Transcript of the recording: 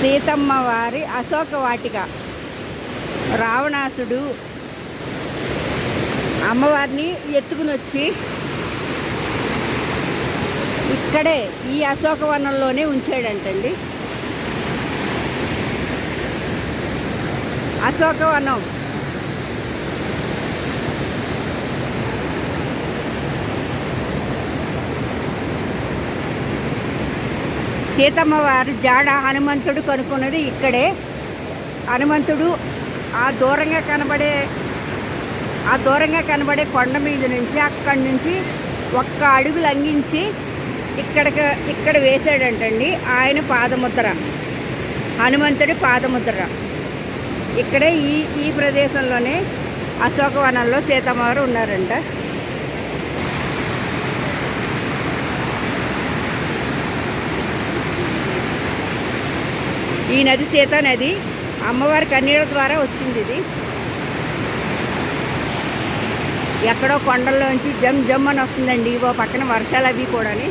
సీతమ్మ వారి అశోక వాటిక. రావణాసుడు అమ్మవారిని ఎత్తుకుని వచ్చి ఇక్కడే ఈ అశోకవనంలోనే ఉంచాడంటండి. అశోకవనం సీతమ్మ వారు జాడ హనుమంతుడు కనుక్కున్నది ఇక్కడే. హనుమంతుడు ఆ దూరంగా కనబడే ఆ దూరంగా కనబడే కొండ మీద నుంచి అక్కడి నుంచి ఒక్క అడుగు లంఘించి ఇక్కడికి ఇక్కడ వేసాడంటండి ఆయన పాదముద్ర. హనుమంతుడి పాదముద్ర. ఇక్కడే ఈ ఈ ప్రదేశంలోనే అశోకవనంలో సీతమ్మవారు ఉన్నారంట. ఈ నది సీతా నది అమ్మవారి కన్నీళ్ళ ద్వారా వచ్చింది ఇది. ఎక్కడో కొండల్లోంచి జమ్ జమ్ అని వస్తుందండి ఓ పక్కన వర్షాలు అవి కూడాని.